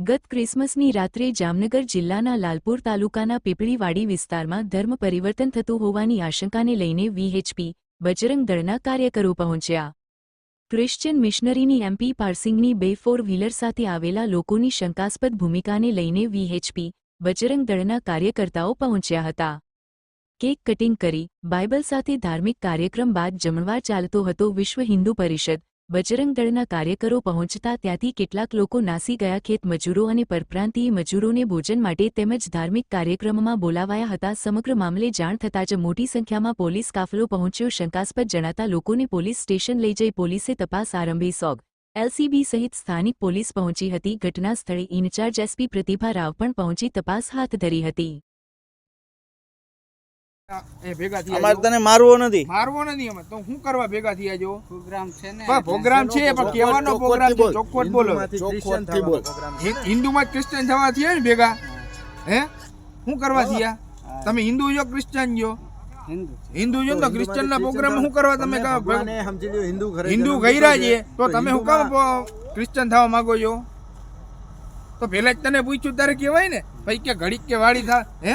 ગત ક્રિસમસની રાત્રે જામનગર જિલ્લાના લાલપુર તાલુકાના પીપળીવાડી વિસ્તારમાં ધર્મ પરિવર્તન થતું હોવાની આશંકાને લઈને વીએચપી, બજરંગ દળના કાર્યકરો પહોંચ્યા. ક્રિશ્ચિયન મિશનરીની એમપી પાર્સિંગની બે ફોર વ્હીલર સાથે આવેલા લોકોની શંકાસ્પદ ભૂમિકાને લઈને વીએચપી, બજરંગ દળના કાર્યકર્તાઓ પહોંચ્યા હતા. કેક કટિંગ કરી, બાઇબલ સાથે ધાર્મિક કાર્યક્રમ બાદ જમણવાર ચાલતો હતો વિશ્વ હિન્દુ પરિષદ બજરંગ દળના કાર્યકરો પહોંચતા ત્યાંથી કેટલાક લોકો નાસી ગયા ખેત મજૂરો અને પરપ્રાંતીય મજૂરોને ભોજન માટે તેમજ ધાર્મિક કાર્યક્રમમાં બોલાવાયા હતા. સમગ્ર મામલે જાણ થતાં જ મોટી સંખ્યામાં પોલીસ કાફલો પહોંચ્યો. શંકાસ્પદ જણાતા લોકોને પોલીસ સ્ટેશન લઈ જઈ પોલીસે તપાસ આરંભી સોગ. એલસીબી સહિત સ્થાનિક પોલીસ પહોંચી હતી. ઘટના સ્થળે ઇન્ચાર્જ એસપી પ્રતિભા રાવ પણ પહોંચી તપાસ હાથ ધરી હતી. અમારે તને મારવો નથી. મારવો નથી અમે તો શું કરવા ભેગા થયા જો? પ્રોગ્રામ છે ને પ્રોગ્રામ છે પણ કહેવાનો પ્રોગ્રામ છે? ચોખ્ખોટ બોલો ચોખ્ખોટથી બોલ. હિન્દુમાં ક્રિશ્ચન થવા થયા ને ભેગા? હે? શું કરવા થયા? તમે હિન્દુ જો ક્રિશ્ચન જો હિન્દુ જો ને તો ક્રિશ્ચન ના પ્રોગ્રામ શું કરવા તમે કા- સમજી લ્યો હિન્દુ હિન્દુ ગયરા છે છે, તો તમે શું કામ ક્રિશ્ચિયન ક્રિશ્ચન થવા માંગો છો? તો પેલા જ તને પૂછ્યું તારે કહેવાય ને? ભાઈ કે ઘડીક કે વાળી થા હે?